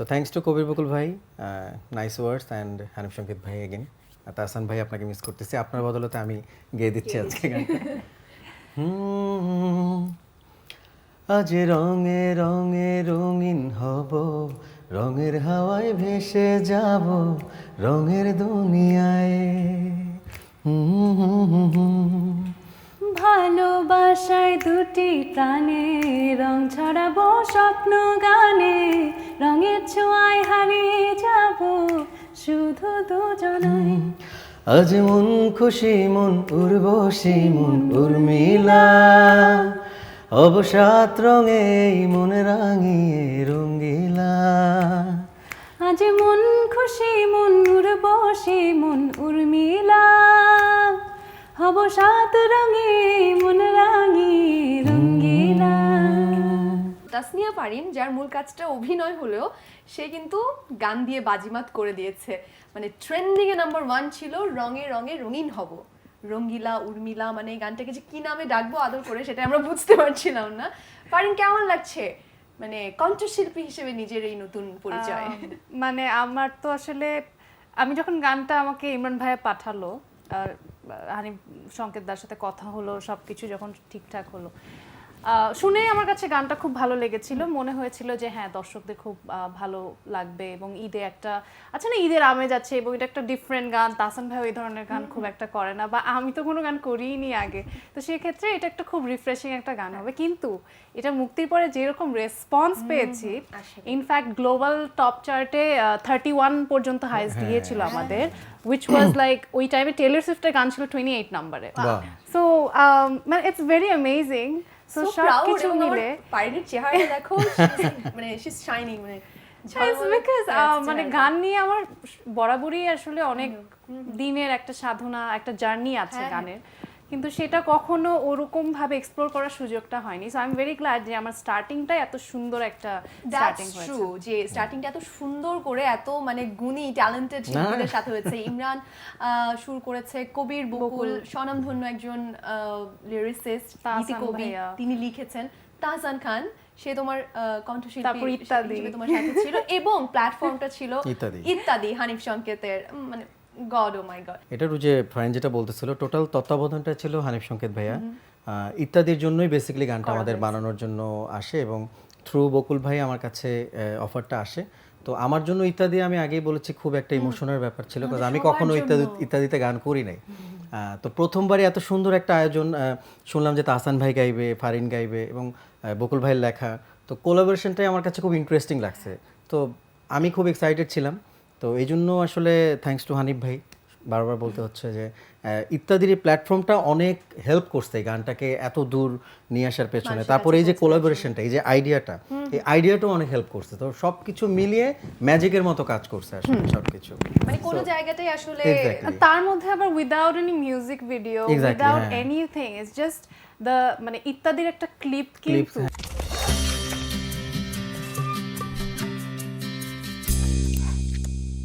So thanks to Kabir Bakul ভাই nice words and Hanif সংকেত ভাই এগেন তাহসান ভাই আপনাকে মিস করতেছি আপনার বদলতে আমি গেয়ে দিচ্ছি আজকে আজ রঙে রঙে রঙিন হব রঙের হাওয়ায় ভেসে যাব রঙের দুনিয়ায় রং ছড়াবো স্বপ্ন গানে রঙের ছোঁয়ায় হারিয়ে যাব শুধু দুজনাই। আজ মন খুশি মন উর্বশী মন উর্মিলা। অবসাত রঙে মন রাঙিয়ে রঙ্গিলা। আজ মন খুশি মন উর্বশী মন উর্মিলা। হব সাত রঙে তাসনিয়া পারিন যার মূল কাজটা অভিনয় হলেও সে কিন্তু গান দিয়ে বাজিমাত করে দিয়েছে। মানে ট্রেন্ডিং এ নাম্বার ওয়ান ছিল রঙে রঙে রঙিন হব। রঙ্গিলা, উর্মিলা মানে এই গানটাকে যে কি নামে ডাকবো আদর করে সেটা আমরা বুঝতে পারছিলাম না। পারিন কেমন লাগছে? মানে কণ্ঠশিল্পী হিসেবে নিজের এই নতুন পরিচয়। মানে আমার তো আসলে, আমি যখন গানটা আমাকে ইমরান ভাইয়া পাঠালো, আর হানি সংকেত দার সাথে কথা হলো, সবকিছু যখন ঠিকঠাক হলো শুনেই আমার কাছে গানটা খুব ভালো লেগেছিল। মনে হয়েছিল যে হ্যাঁ দর্শকদের খুব ভালো লাগবে এবং ঈদে একটা আচ্ছা না ঈদের আমেজ আছে এবং এটা একটা ডিফারেন্ট গান। তাসান ভাই ওই ধরনের গান খুব একটা করে না বা আমি তো কোনো গান করিই নি আগে। তো সেক্ষেত্রে এটা একটা খুব রিফ্রেশিং একটা গান হবে। কিন্তু এটা মুক্তির পরে যেরকম রেসপন্স পেয়েছি ইনফ্যাক্ট গ্লোবাল টপ চার্টে থার্টি ওয়ান পর্যন্ত হাইস্ট গিয়েছিল আমাদের উইচ ওয়াজ লাইক ওই টাইমে টেলর সুইফটের গান ছিল টোয়েন্টি এইট নাম্বারে। সো মানে ইটস ভেরি অ্যামেজিং সো সব কিছু মিলে পারিনের চেহারা দেখো মানে শি শাইনিং মানে বিকজ হয়ে মানে গান নিয়ে আমার বরাবরই আসলে অনেক দিনের একটা সাধনা একটা জার্নি আছে হ্যাঁ, গানের। কিন্তু সেটা কখনো ওরকম ভাবে এক্সপ্লোর করার সুযোগটা হয়নি। So I am very glad যে আমার স্টার্টিংটাই এত সুন্দর একটা স্টার্টিং হয়েছে। যে স্টার্টিংটা এত সুন্দর করে এত মানে গুণী ট্যালেন্টেড শিল্পীদের সাথে হয়েছে। ইমরান আহ, সুর করেছে কবির বকুল স্বনামধন্য একজন লিরিসিস্ট কবি। তিনি লিখেছেন তাহসান খান সে তোমার আহ, কণ্ঠশিল্পী তারপর ইত্যাদি। তোমার সাথে ছিল এবং প্ল্যাটফর্মটা ছিল ইত্যাদি। ইত্যাদি হানিফ সংকেতের মানে গড ও মাই গড এটার যে ফ্রেন্ড যেটা বলতেছিল টোটাল তত্ত্বাবধানটা ছিল হানিফ সংকেত ভাইয়া। ইত্যাদির জন্যই বেসিক্যালি গানটা আমাদের বানানোর জন্য আসে এবং থ্রু বকুল ভাই আমার কাছে অফারটা আসে। তো আমার জন্য ইত্যাদি আমি আগেই বলেছি খুব একটা ইমোশনের ব্যাপার ছিল কারণ আমি কখনো ইত্যাদি ইত্যাদিতে গান করি নাই। তো প্রথমবারই এত সুন্দর একটা আয়োজন শুনলাম যে তাহসান ভাই গাইবে ফারিন গাইবে এবং বকুল ভাইয়ের লেখা। তো কোলাবোরেশনটাই আমার কাছে খুব ইন্টারেস্টিং লাগছে। তো আমি খুব এক্সাইটেড ছিলাম। তো এই জন্য আসলে থ্যাঙ্কস টু হানিফ ভাই বারবার বলতে হচ্ছে যে ইত্যাদির প্ল্যাটফর্মটা অনেক হেল্প করছে গানটাকে এত দূর নিয়ে আসার পেছনে। তারপরে এই যে কোলাবোরেশনটা এই যে আইডিয়াটা এই আইডিয়াটাও অনেক হেল্প করছে। তো সব কিছু মিলিয়ে ম্যাজিকের মতো কাজ করছে আসলে সব কিছু মানে কোনো জায়গাটাই আসলে তার মধ্যে আবার without any music video without. Anything it's just the মানে ইত্যাদির একটা ক্লিপ কিন্তু